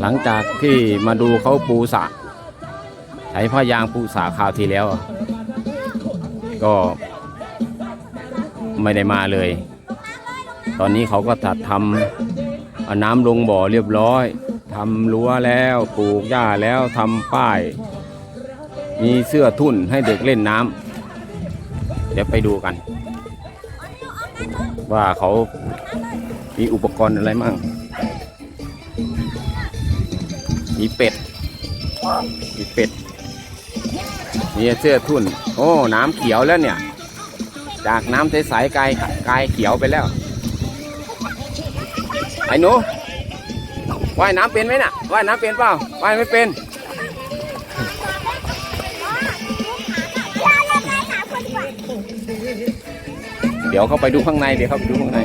หลังจากที่มาดูเขาปูสะใช้ผ้ายางปูสระคราวที่แล้ว ก็ไม่ได้มาเลย ตอนนี้เขาก็ตัดทำน้ำลงบ่อเรียบร้อยทำรั้วแล้วปลูกหญ้าแล้วทำป้าย มีเสื้อทุ่นให้เด็กเล่นน้ำเดี๋ยวไปดูกัน ว่าเขามีอุปกรณ์อะไรมั่ง มีเป็ด มีเป็ดมีเสื้อทุ่น โอ้ น้ำเขียวแล้วเนี่ย จากน้ำใสๆกลายกลายเขียวไปแล้ว ไอ้หนูว่ายน้ำเป็นไหมน่ะว่ายน้ำเป็นเปล่าว่ายไม่เป็นเดี๋ยวเขาไปดูข้างใน เดี๋ยวเขาไปดูข้างใน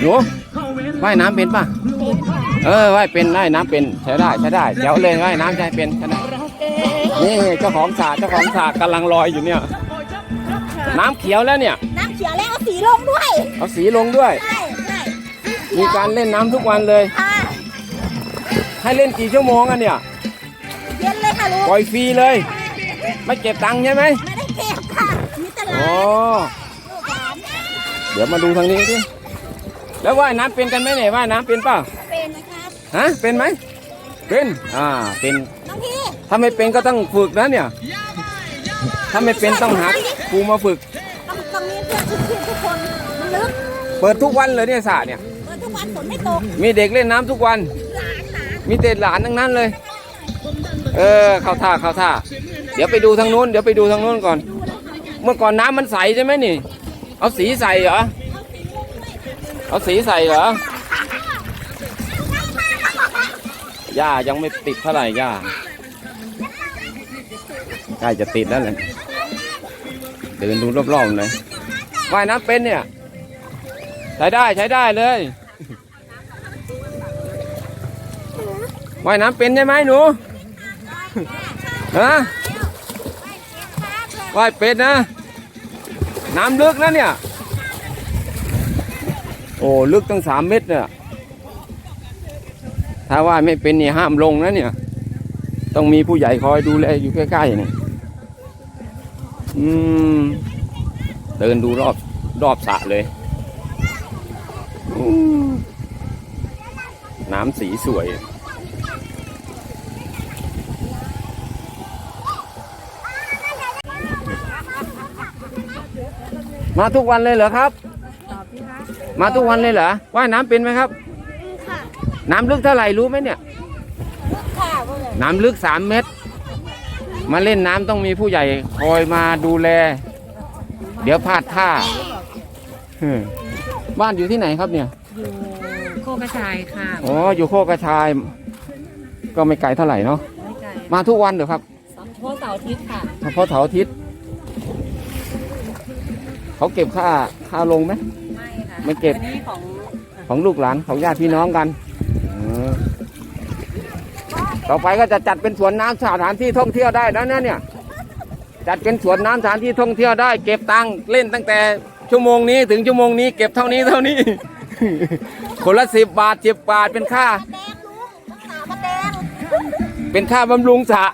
หนูว่ายน้ำเป็นป่ะ เออว่ายเป็นว่ายน้ำเป็นใช้ได้ใช้ได้เดี๋ยวเลยว่ายน้ำใช้เป็นใช้ได้นี่เจ้าของสระเจ้าของสระกำลังลอยอยู่เนี่ย น้ำเขียวแล้วเนี่ย น้ำเขียวแล้วเอาสีลงด้วย เอาสีลงด้วย ใช่ใช่มีการเล่นน้ำทุกวันเลย ค่ะให้เล่นกี่ชั่วโมงอะเนี่ย เย็นเลยค่ะลุงปล่อยฟรีเลย ไม่เก็บตังค์ใช่ไหมไม่ได้เก็บค่ะมีแตลาอ๋อลูกหลาน เดี๋ยวมาดูทางนี้สิแล้วว่ายน้ำเป็นกันไหมเนี่ยว่ายน้ำเป็นเปล่าเป็นนะครับ ฮะเป็นไหมเป็นอ่าเป็นน้องพี่ถ้าไม่เป็นก็ต้องฝึกนะเนี่ยถ้าไม่เป็นต้องหาครูมาฝึกต้องต้องมีเพื่อนทุกทีทุกคนมันลึกเปิดทุกวันเลยเนี่ยสระเนี่ยเออทุกวันฝนไม่ตกมีเด็กเล่นน้ำทุกวันหลานหลานมีแต่หลานทั้งนั้นเลย เออเข้าท่าเข้าท่า เดี๋ยวไปดูทางนู้นเดี๋ยวไปดูทางนู้นก่อน เมื่อก่อนน้ำมันใสใช่ไหมนี่ เอาสีใส่เหรอเอาสีใส่เหรอ หญ้ายังไม่ติดเท่าไหร่หญ้าใกล้จะติดแล้วเลยเดินดูรอบๆเลยว่ายน้ำเป็นเนี่ย ใช้ได้ใช้ได้เลยว่ายน้ำเป็นใช่ไหมหนูฮะว่ายเป็นนะ น้ำลึกนะเนี่ย โอ้ ลึกตั้งสามเมตรเนี่ย ถ้าว่าไม่เป็นนี่ห้ามลงนะเนี่ย ต้องมีผู้ใหญ่คอยดูแลอยู่ใกล้ๆเนี่ยอืมเดินดูรอบรอบสระเลยน้ำสีสวย มาทุกวันเลยเหรอครับ มาทุกวันเลยเหรอว่ายน้ำเป็นไหมครับ น้ำลึกเท่าไหร่รู้ไหมเนี่ยลึกค่ะว่าไงน้ำลึกสามเมตร มาเล่นน้ำต้องมีผู้ใหญ่คอยมาดูแล เดี๋ยวพลาดท่าเฮ้อบ้านอยู่ที่ไหนครับเนี่ย อยู่โคกระชายค่ะอ๋อ อยู่โคกกระชาย ก็ไม่ไกลเท่าไหร่เนาะ ไม่ไกลมาทุกวันเหรอครับเฉพาะเสาร์อาทิตย์ค่ะเฉพาะเสาร์อาทิตย์ เขาเก็บค่าค่าลงไหม ไม่ค่ะไม่เก็บ อันนี้ของของลูกหลานของญาติพี่น้องกันเออ ต่อไปก็จะจัดเป็นสวนน้ำสถานที่ท่องเที่ยวได้แล้วนะเนี่ยจัดเป็นสวนน้ำสถานที่ท่องเที่ยวได้ เก็บตังค์เล่นตั้งแต่ชั่วโมงนี้ถึงชั่วโมงนี้เก็บเท่านี้เท่านี้ คนละสิบบาทสิบบาทเป็นค่าแดงลุงรักษามาแดงเป็นค่าบำรุงสระ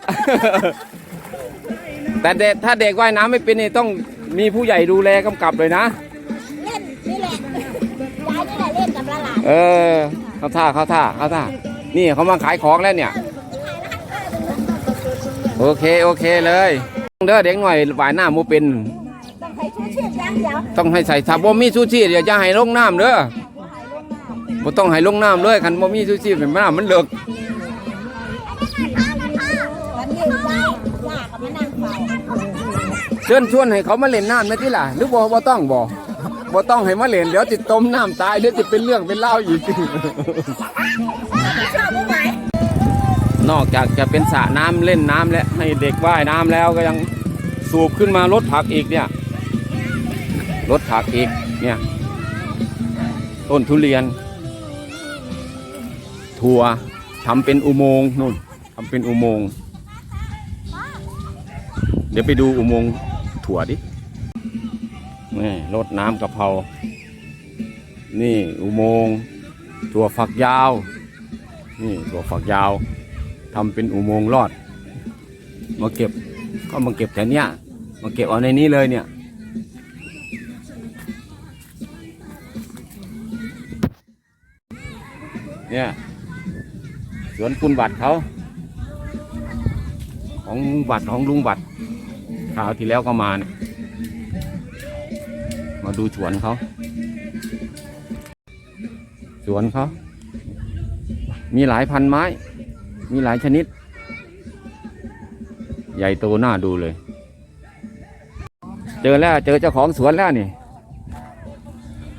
แต่เด็กถ้าเด็กว่ายน้ำไม่เป็นนี่ต้องมีผู้ใหญ่ดูแลกำกับเลยนะเล่นนี่แหละยายนี่แหละเล่นกับหลานเออเข้าท่าเข้าท่าเข้าท่า นี่เขามาขายของแล้วเนี่ย โอเคโอเคเลยเด้อเด็กหน่อยหวายหน้ามูเป็น ต้องใช้ชูชีพอย่างเดียวต้องให้ใส่ถ้าบ่มีชูชีพอย่าจะให้ลงน้ำเด้อบ่ต้องให้ลงน้ำเลยคันบ่มีชูชีพเป็นน้ำมันเลิกวันนี้ยายยากับมานั่งเฝ้าเชิญชวนให้เขามาเล่นน้ำนะที่ล่ะหรือบ่บ่ต้องบ่บ่ต้องให้มาเล่นเดี๋ยวติดต้มน้ำตายเดี๋ยวจะเป็นเรื่องเป็นเล่าวอีก ชอบไหม นอกจากจะเป็นสระน้ำเล่นน้ำและให้เด็กว่ายน้ำแล้วก็ยังสูบขึ้นมารถผักอีกเนี่ยรถผักอีกเนี่ยต้นทุเรียน ถั่วทำเป็นอุโมงค์นู่นทำเป็นอุโมงค์เดี๋ยวไปดูอุโมงค์ถั่วดินี่รถน้ำกะเพรานี่อุโมงค์ถั่วฝักยาว นี่ถั่วฝักยาว ทำเป็นอุโมงค์ลอด มาเก็บก็มาเก็บแถวเนี้ยมาเก็บเอาในนี้เลยเนี่ย เนี่ยสวนคุณบัตรเขาของลุงบัตรของลุงบัตรคราวที่แล้วก็มาเนี่ยมาดูสวนเขาสวนเขามีหลายพันไม้ มีหลายชนิด ใหญ่โตน่าดูเลย เจอแล้วเจอเจ้าของสวนแล้วนี่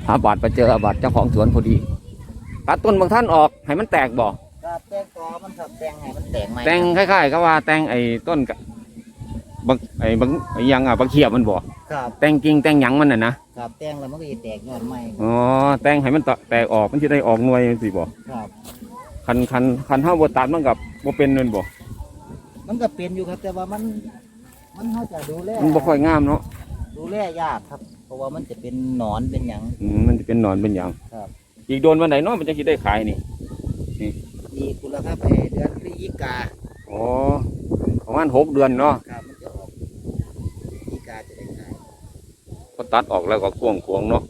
อาบัตรไปเจออาบัตรเจ้าของสวนพอดีตัดต้นบางท่านออกให้มันแตกบ่ครับแตงกอมันครับแตงให้มันแตงไหมแตงคล้ายๆก็ว่าแตงไอ้ต้นกะบางไอ้บางไอ้หยังอะบางเขียบมันบ่ครับแตงกิ่งแตงหยังมันน่ะนะครับแตงแล้วมันก็จะแตกยอดใหม่อ๋อแตงให้มันตะแตกออกมันจะได้ออกหน่วยสิบ่ครับ คันคันคันเฮาบ่ตัดมันกับบ่เป็นนั่นบ่มันก็เป็นอยู่ครับ แต่ว่ามัน มันเขาจะดูแลมันบ่ค่อยงามเนาะดูแลยากครับ เพราะว่ามันจะเป็นหนอนเป็นหยัง อืมมันจะเป็นหนอนเป็นหยังครับ อีกโดนวันไหนเนาะมันจะสิได้ขายนี่อีกคุณละครับไอ้เดือนพฤศจิกาอ๋อประมาณหกเดือนเนาะครับมันจะออกพฤศจิกาจะได้ขายก็ตัดออกแล้วก็ควงควงๆเนาะ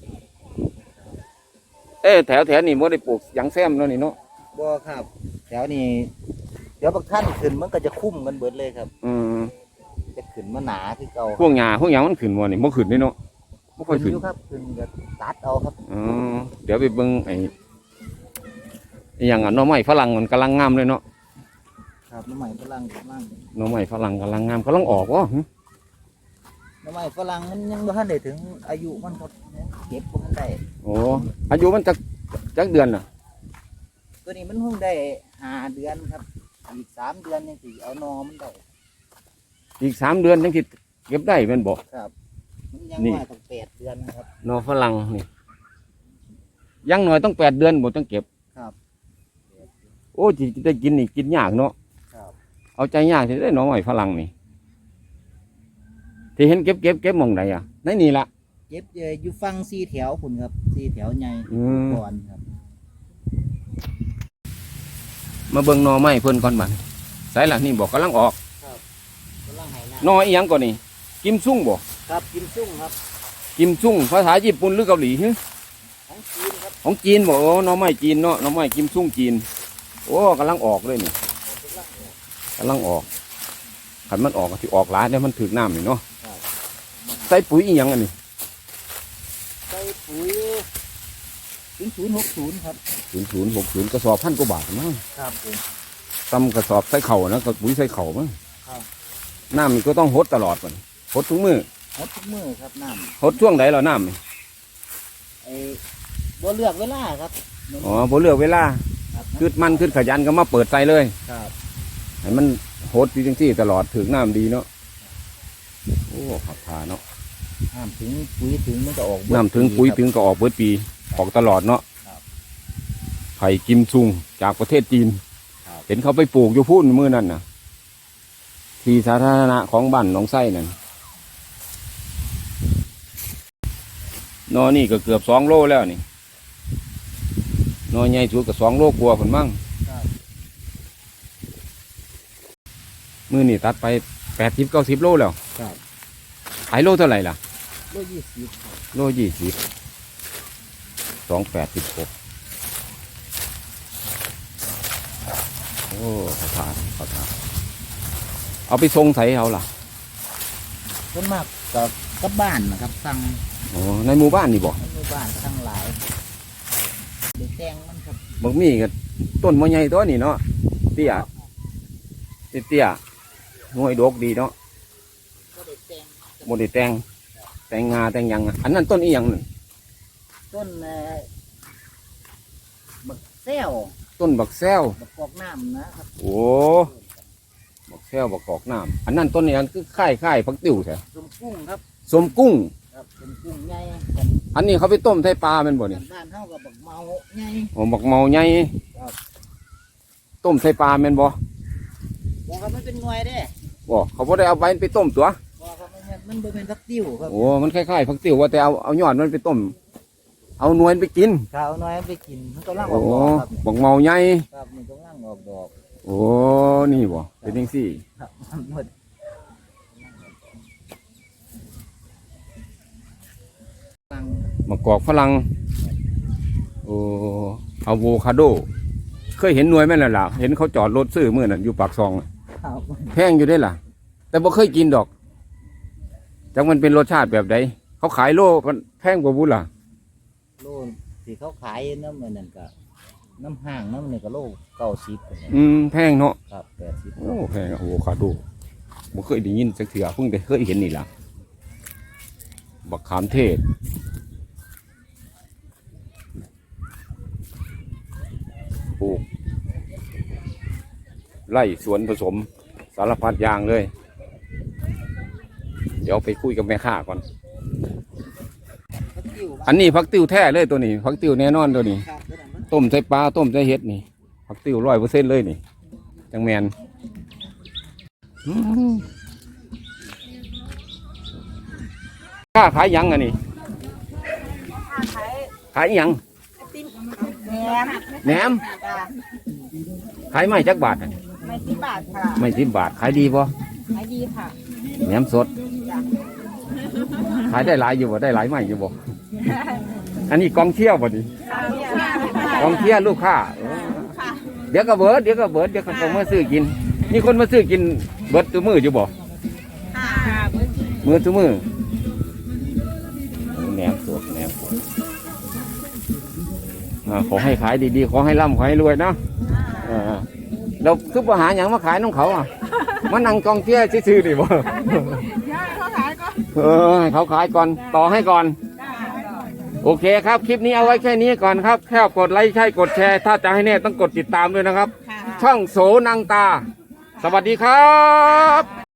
เอ๊ะแถวแถวนี้บ่ได้ปลูกหยังแซมเนาะนี่เนาะ บ่ครับ แถวนี้เดี๋ยวบางท่านขึ้นมันก็จะคุ้มกันเบิดเลยครับ อืมจะขึ้นมาหนาคือเก่าพวกหญ้าพวกหยังมันขึ้นบ่นี่บ่ขึ้นนี่เนาะบ่ค่อยขึ้นอยู่ครับขึ้นก็ตัดเอาครับอ๋อเดี๋ยวไปเบิ่งไอ้ไอ้หยังอะหน่อไม้ฝรั่งมันกำลังงามเลยเนาะครับน้ำใหม่ฝรั่งกำลังหน่อไม้ฝรั่งกำลังงามกำลังออกวะหึน้ำใหม่ฝรั่งมันยังบ่ทันได้ถึงอายุมันครับเก็บบ่ทันได้โอ้อายุมันจักจักเดือนน่ะ ตัวนี้มันเพิ่งได้ห้าเดือนครับ อีกสามเดือนยังสิเอานอมันได้อีกสามเดือนจังสิเก็บได้แมันบอกมันยังนี่ ว่าต้องแปดเดือนนะครับหน่อฝรั่งนี่อยังหน่อยต้องแปดเดือนบ่ต้องเก็บครับ โอ้ที่ได้กินนี่กินยากเนาะครับเอาใจยากที่ได้หน่อไม้ฝรั่งนี่ที่เห็นเก็บเก็บเก็บหมองไหนอะในนี่ละ เย็บเอ่ออยู่ฟังสี่แถวคุณครับสี่แถวใหญ่อืม ก่อนครับ มาเบิ่งหน่อไม้เพิ่นก่อนบัดใส่ละนี่บอกกำลังออกกำลังไหนาหน่ออีหยังก่อนนี่ กิมซุ่งบ่ครับกิมซุ่งครับกิมซุ่งภาษาญี่ปุ่นหรือเกาหลีฮึ ของจีนครับของจีนบ่โอ้หน่อไม้จีนเนาะหน่อไม้กิมซุ่งจีน โอ้กำลังออกเลยนี่กำลังออกขันมันออกก็สิออกหลายเนี่ยมันถึกน้ำนี่เนาะใส่ปุ๋ยอีหยังอันนี้ใส่ปุ๋ย ศูนย์ศูนย์หกศูนย์ครับศูนย์ศูนย์หกศูนย์กระสอบพันกว่าบาทมั้งครับผมตำกระสอบใส่เข่านะกับปุ๋ยใส่เข่ามั้งครับน้ำนี่ก็ต้องหดตลอดมันหดทุกมือหดทุกมือครับน้หดช่วงไหนเราน้ำนี่ำไอ้บ่เลือกเวลาครับอ๋อบ่เลือกเวลาครับคืดมันคืดขยันก็มาเปิดใส่เลยครับให้มันหดดีจังซี่ตลอดถึงน้ำดีเนาะโอ้ขับทาเนาะน้ำถึงปุ๋ยถึงมันก็ออกเบิดน้ำถึงปุ๋ยครับถึงก็ออกเบิดปี ออกตลอดเนาะครับไผ่กิมซุงจากประเทศจีน ครับ เห็นเขาไปปลูกอยู่พุ่นมือนั่นนะที่สาธารณะของบ้านหนองไส้นั่นนอนี่ก็เกือบสองโลแล้วนี่นอใหญ่สุดก็สองโลกว่าผลมั่งครับ มือนี่ตัดไปแปดสิบเก้าสิบโลแล้วครับ ขายโลเท่าไหร่ล่ะโลยี่สิบครับโลยี่สิบ สองแปดสิบหกโอ้ขอทานขอทานเอาไปทรงใส่เอาล่ะส่วนมากกับกับบ้านนะครับสั่งโอ้ในหมู่บ้านนี่บอกในหมู่บ้านสั่งหลายเด็กแตงมันครับบางมีก็ต้นมะใหญ่ตัวนี่เนาะเตี้ยเตี้ยๆหน่วยดกดีเนาะก็เด็กแตงบไดแตงแตงงาแตงหยังอะอันนั้นต้นอีหยังนั่น ต้นเอ่อบักแซวต้นบักแซวบักกอกน้ำนะครับโอ้บักแซวบักกอกน้ำอันนั้นต้นอีหยังคือค่ายค่ายๆผักติ๋วใช่สมกุ้งครับสมกุ้ง ครับเป็นกุ้งใหญ่กันอันนี้เขาไปต้มใส่ปลาแมันบ่นี่บ้านเท่ากับบักเมาใหญ่ โอ้บักเมาใหญ่ครับ ต้มใส่ปลาแม่นบ่บอกครับมันเป็นหน่วยเด้บ่เขาบ่ได้เอาใบมันไปต้มตัว บอกครับมันมันบ่เป็นพักติ้วครับโอ้มันคล้ายๆผักติ๋วว่าแต่เอาเอายอดมันไปต้ม เอาหน่วยไปกินถ้าเอาน้อยไปกินมันกำลังอโอ้อกดอกครับบักเมาใหญ่ครับมันกำลังออกดอกโอ้นี่บ่เป็นจังซี่ ครับหมดมะกอกฝรั่งโอ้อะโวคาโด เคยเห็นหน่วยไหมล่ะล่ะ เห็นเขาจอดรถซื้อมื่อน่ะอยู่ปากซองน่ะครับแพงอยู่ได้ล่ะ แต่บ่เคยกินดอก จังมันเป็นรสชาติแบบใดเขาขายโลมันแพงกว่าบุล่ะ โลที่เขาขายน้ำมันนั่นก็น้ำห้างน้ำนี่ก็โลเก้าสิบอืมแพงเนาะครับแปดสิบโอ้แพงอะโวคาโดบ่เคยได้ยินสักเถื่อเพิ่งได้เคยเห็นนี่ล่ะบักขามเทศปลูกไร่สวนผสมสารพัดอย่างเลย เดี๋ยวไปคุยกับแม่ค้าก่อน อันนี้พักติ้วแท้เลยตัวนี้พักติ้วแน่นอนตัวนี้ ครับตัวนั้นมันต้มใส่ปลาต้มใส่เห็ดนี่พักติ้วร้อยเปอร์เซ็นต์เลยนี่จังแมนอืมค่าขายหยังอันนี้ขายหยังแหนมแหนมจ้ะขายไม่จักบาทอะไม่สิบบาทค่ะไม่สิบบาทขายดีป่ขายดีค่ะ แหนมสดขายได้หลายอยู่บ่ได้หลายไม่อยู่บ่ อันนี้กองเที่ยวบ่ดิกองเที่ยวลูกค้าเออเดี๋ยวก็เบิดเดี๋ยวก็เบิดเดี๋ยวก็ต้องมาซื้อกินมีคนมาซื้อกินเบิดตัวมืออยู่บ่ค่ะมือตัวมือแหนมสดแหนมสดอ่าขอให้ขายดีๆ ขอให้ร่ำขอให้รวยเนาะเออเราคือปัญหาอย่างมาขายน้องเขาอะมานั่งกองเที่ยวซื่อๆดิบ่เขาขายก็เออให้เขาขายก่อนต่อให้ก่อน โอเคครับ คลิปนี้เอาไว้แค่นี้ก่อนครับแค่กดไลค์ใช่กดแชร์ ถ้าจะให้แน่ต้องกดติดตามด้วยนะครับค่ะช่องโสนังตา สวัสดีครับ